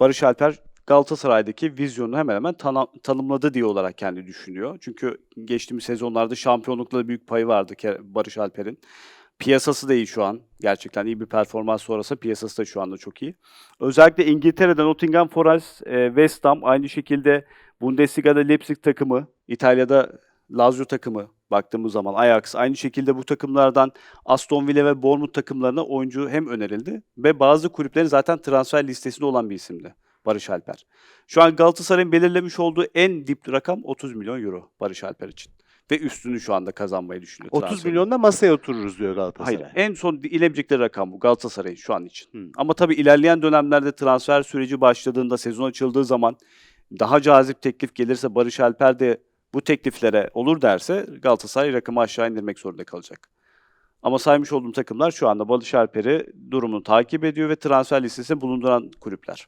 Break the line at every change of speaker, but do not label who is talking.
Barış Alper Galatasaray'daki vizyonu hemen hemen tanımladı diye olarak kendi düşünüyor. Çünkü geçtiğimiz sezonlarda şampiyonlukla büyük payı vardı Barış Alper'in. Piyasası da iyi şu an. Gerçekten iyi bir performans sonrası piyasası da şu anda çok iyi. Özellikle İngiltere'de Nottingham Forest, e, West Ham aynı şekilde Bundesliga'da Leipzig takımı, İtalya'da Lazio takımı baktığımız zaman Ajax aynı şekilde bu takımlardan Aston Villa ve Bournemouth takımlarına oyuncu hem önerildi ve bazı kulüplerin zaten transfer listesinde olan bir isimdi Barış Alper. Şu an Galatasaray'ın belirlemiş olduğu en dip rakam 30 milyon euro Barış Alper için. Ve üstünü şu anda kazanmayı düşünüyor.
30
transferin.
milyonda masaya otururuz diyor Galatasaray.
Hayır. En son ilebilecekleri rakam bu Galatasaray şu an için.
Hı.
Ama tabii ilerleyen dönemlerde transfer süreci başladığında, sezon açıldığı zaman daha cazip teklif gelirse Barış Alper de bu tekliflere olur derse Galatasaray rakamı aşağı indirmek zorunda kalacak. Ama saymış olduğum takımlar şu anda Barış Alper'i durumunu takip ediyor ve transfer listesinde bulunduran kulüpler.